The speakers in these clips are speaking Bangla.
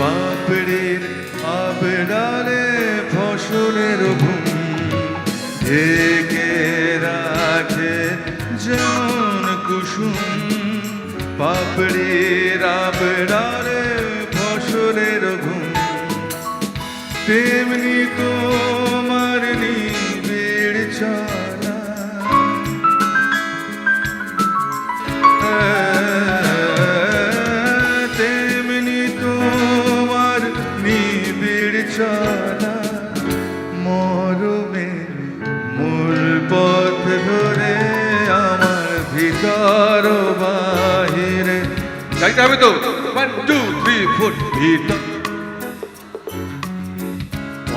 পাপড়ির আবড়ালে ফসলের ঘুম ঢেকে রাখে যেমন কুসুম। পাপড়ির আবড়ালে ফসলের ঘুম তেমনি তোমার চলা মরমের মূল পথ ধরে আমার ভিতর বাহিরে। গাইতে হবে তো? ওয়ান টু থ্রি ফোর ভিতর।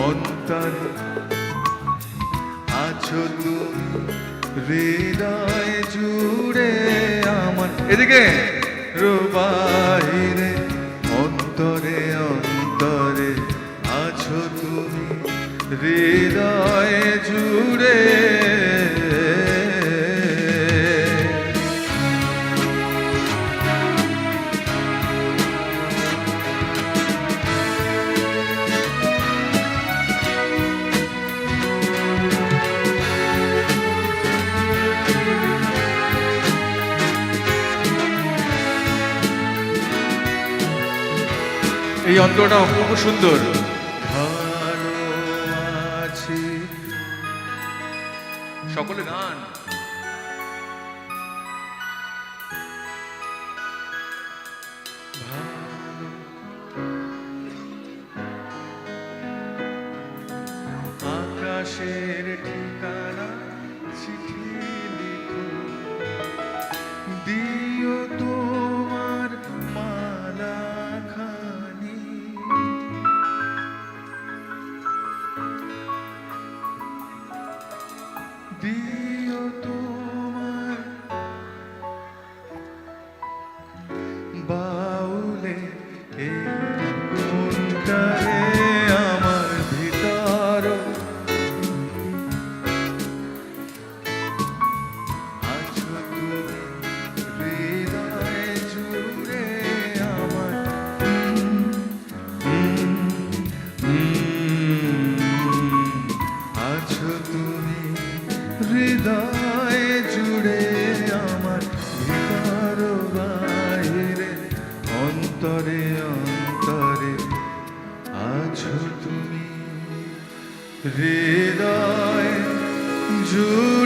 অন্তরে আছো তুমি, হৃদয় জুড়ে আমার। এদিকে রুবাহিরে অন্তরে অন্তরে জুড়ে। এই অন্তরটা অপূর্ব সুন্দর। সকলে গান আকাশের ঠিকানা Δύο τόρε. হৃদয় জুড়ে